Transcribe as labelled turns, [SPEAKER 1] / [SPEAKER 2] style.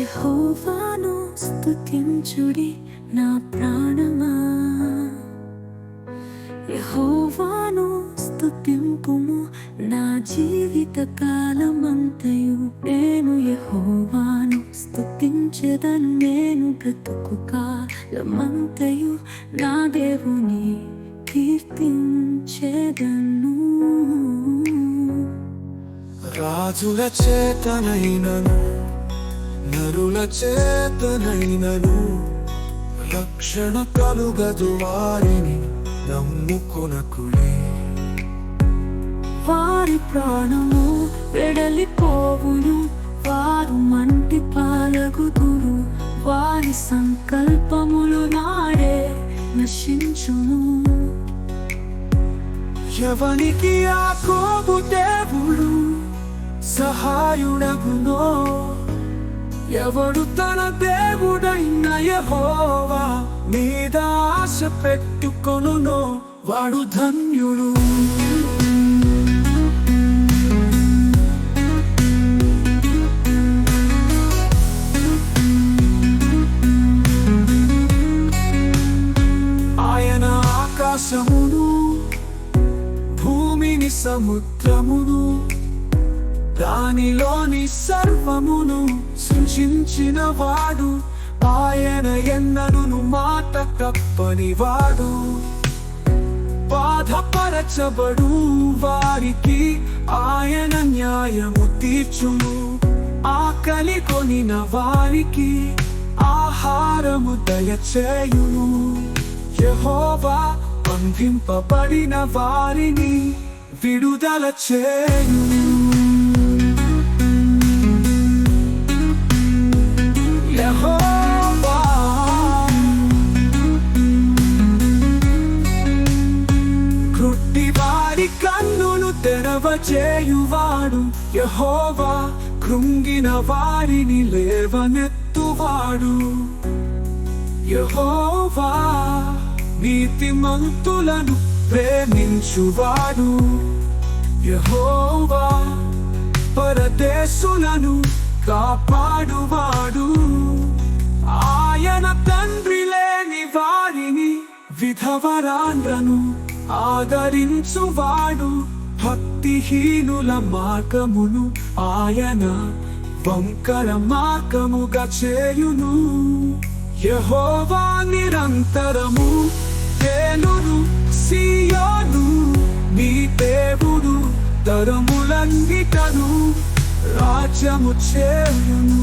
[SPEAKER 1] యహోవాను స్తుతించుడి నా ప్రాణమా? యహోవాను స్తుతింపుము నా జీవిత కాలమంతయు నేను యహోవాను స్తుతించెదను నేను బ్రతుకు కాలమంతయు నా దేవుని కీర్తించేదను.
[SPEAKER 2] రాజుల చేతనైనను నరుల చేతనైనను రక్షణ కలుగదు వారిని నమ్ముకొనకులే.
[SPEAKER 1] వారి ప్రాణము వెడలిపోవును వారు మంటి పాలగుదురు వారి సంకల్పములు నాడే నశించును.
[SPEAKER 2] ఎవనికి ఆ కోపు దేవుడు సహాయుడగునో ఎవడు తన దేవుడైన యహోవా మీద ఆశ పెట్టుకొను వాడు ధన్యుడు. ఆయన ఆకాశమును భూమిని సముద్రమును దానిలోని సర్వమును సృజించిన వాడు. ఆయన ఎన్నను మాట తప్పని వాడు. బాధపరచబడు వారికి ఆయన న్యాయము తీర్చుము. ఆకలి కొనిన వారికి ఆహారము దయచేయును యహోవా పంపింపబడిన వారిని విడుదల చేయును సేవ చేయువాడు. యహోవా కృంగిన వారిని లేవనెత్తువాడు. యెహోవా నీతిమంతులను ప్రేమించువాడు. యహోవా పరదేశులను కాపాడువాడు. ఆయన తండ్రి లేని వారిని విధవరాండ్రను ఆదరించువాడు. భక్తిహీనుల మార్గమును ఆయన వంకర మార్గముగా చేయును. యహోవా నిరంతరము తేలును సియోను నీ దేవుడు తరములన్నిటను రాజ్యము చేయును.